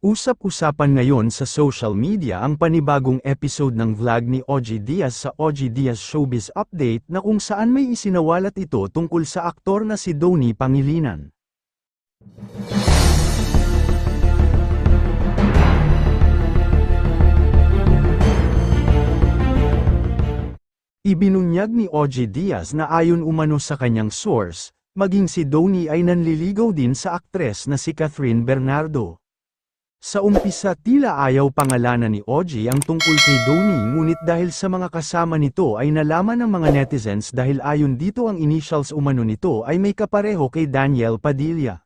Usap-usapan ngayon sa social media ang panibagong episode ng vlog ni OG Diaz sa OG Diaz Showbiz Update na kung saan may isinawalat ito tungkol sa aktor na si Donnie Pangilinan. Ibinunyag ni OG Diaz na ayon umano sa kanyang source, maging si Donnie ay nanliligaw din sa aktres na si Catherine Bernardo. Sa umpisa tila ayaw pangalanan ni OG ang tungkol kay Donnie ngunit dahil sa mga kasama nito ay nalaman ng mga netizens dahil ayon dito ang initials umano nito ay may kapareho kay Daniel Padilla.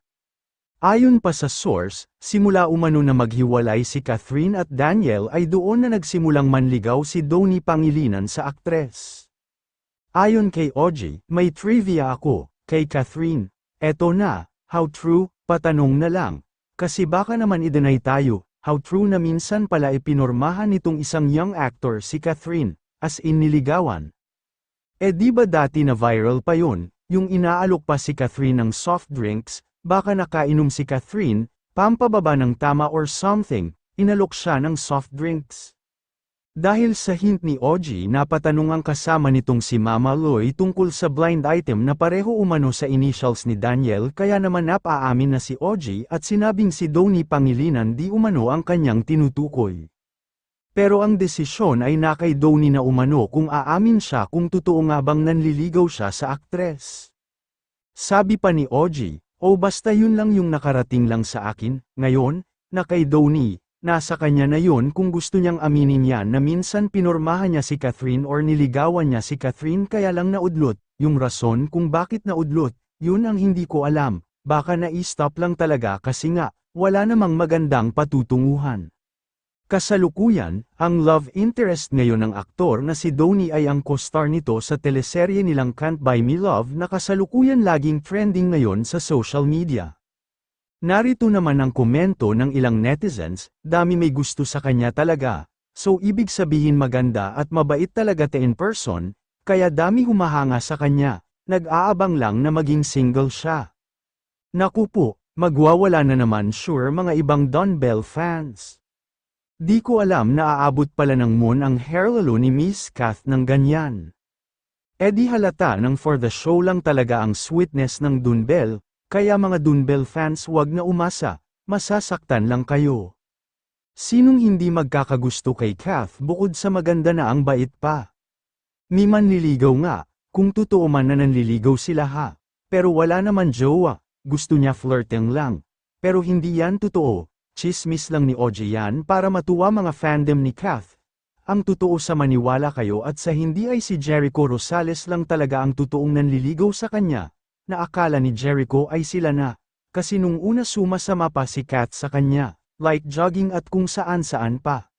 Ayon pa sa source, simula umano na maghiwalay si Catherine at Daniel ay doon na nagsimulang manligaw si Donnie Pangilinan sa aktres. Ayon kay OG, may trivia ako, kay Catherine. Eto na, how true, patanong na lang. Kasi baka naman i-deny tayo, how true na minsan pala ipinormahan nitong isang young actor si Catherine, as in niligawan. E di ba dati na viral pa yun, yung inaalok pa si Catherine ng soft drinks, baka nakainom si Catherine, pampababa ng tama or something, inalok siya ng soft drinks. Dahil sa hint ni OG napatanong ang kasama nitong si Mama Loy tungkol sa blind item na pareho umano sa initials ni Daniel kaya naman napaamin na si OG at sinabing si Donnie Pangilinan di umano ang kanyang tinutukoy. Pero ang desisyon ay na kay Donnie na umano kung aamin siya kung totoo nga bang nanliligaw siya sa aktres. Sabi pa ni OG, o basta yun lang yung nakarating lang sa akin, ngayon, na kay Donnie, nasa kanya na yun kung gusto niyang aminin yan na minsan pinormahan niya si Catherine or niligawan niya si Catherine kaya lang naudlot, yung rason kung bakit naudlot, yun ang hindi ko alam, baka na-stop lang talaga kasi nga, wala namang magandang patutunguhan. Kasalukuyan, ang love interest ngayon ng aktor na si Donnie ay ang co-star nito sa teleserye nilang Can't Buy Me Love na kasalukuyan laging trending ngayon sa social media. Narito naman ang komento ng ilang netizens, dami may gusto sa kanya talaga, so ibig sabihin maganda at mabait talaga te in person, kaya dami humahanga sa kanya, nag-aabang lang na maging single siya. Naku po, magwawala na naman sure mga ibang Don Bell fans. Di ko alam na aabot pala ng moon ang hair lalo ni Miss Kath ng ganyan. E halata nang for the show lang talaga ang sweetness ng Dunbel, kaya mga Dunbel fans wag na umasa, masasaktan lang kayo. Sinong hindi magkakagusto kay Kath bukod sa maganda na ang bait pa? May manliligaw nga, kung totoo man na nanliligaw sila ha. Pero wala naman jowa, gusto niya flirting lang. Pero hindi yan totoo, chismis lang ni OJ yan para matuwa mga fandom ni Kath. Ang totoo sa maniwala kayo at sa hindi ay si Jericho Rosales lang talaga ang totoong nanliligaw sa kanya, na akala ni Jericho ay sila na, kasi nung una sumasama pa si Kath sa kanya, like jogging at kung saan-saan pa.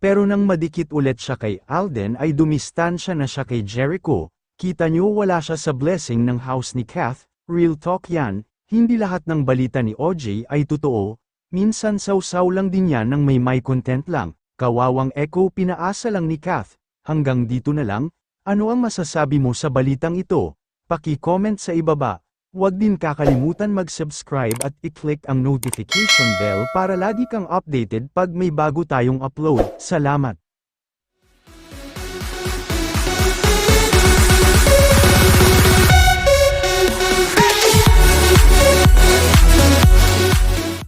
Pero nang madikit ulit siya kay Alden ay dumistansya na siya kay Jericho, kita nyo wala siya sa blessing ng house ni Kath, real talk yan, hindi lahat ng balita ni OJ ay totoo, minsan sausaw lang din yan ng may may content lang, kawawang echo pinaasa lang ni Kath, hanggang dito na lang, ano ang masasabi mo sa balitang ito? Paki-comment sa ibaba. Huwag din kakalimutan mag-subscribe at i-click ang notification bell para lagi kang updated pag may bago tayong upload. Salamat!